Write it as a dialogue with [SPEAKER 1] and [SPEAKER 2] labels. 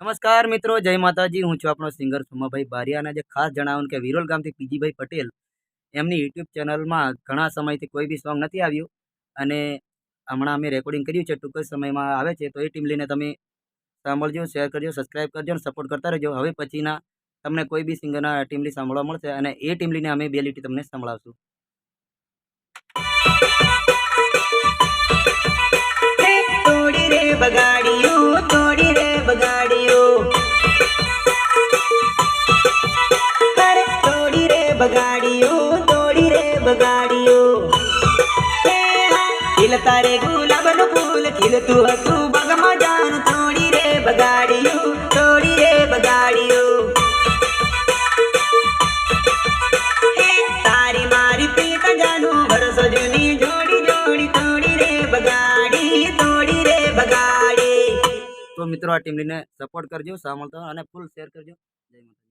[SPEAKER 1] નમસ્કાર મિત્રો, જય માતાજી. હું છું આપણો સિંગર સુમાભાઈ બારિયાના જે ખાસ જણાવું કે વિરોલ ગામથી પીજીભાઈ પટેલ, એમની યુટ્યુબ ચેનલમાં ઘણા સમયથી કોઈ બી સોંગ નથી આવ્યું અને હમણાં અમે રેકોર્ડિંગ કર્યું છે, ટૂંક જ સમયમાં આવે છે, તો એ ટીમ લઈને તમે સાંભળજો શેર કરજો સબસ્ક્રાઈબ કરજો અને સપોર્ટ કરતા રહેજો. હવે પછીના તમને કોઈ બી સિંગરના ટીમલી સાંભળવા મળશે અને એ ટીમલીને અમે બે લીટી તમને સંભળાવશું.
[SPEAKER 2] બગાડિયું. ખીલ તારે ગુલાબનું ફૂલ ખીલતું હતું બગમાં જાન તોડી રે બગાડિયું તોડી રે બગાડિયું. તારી મારી પ્રીત જાનું વર્ષો જૂની જોડી જોડી તોડી રે બગાડી તોડી રે બગાડી.
[SPEAKER 1] તો મિત્રો આ ટીમ લઈને સપોર્ટ કરજો સાંભળતો અને ફૂલ શેર કરજો. જય માતાજી.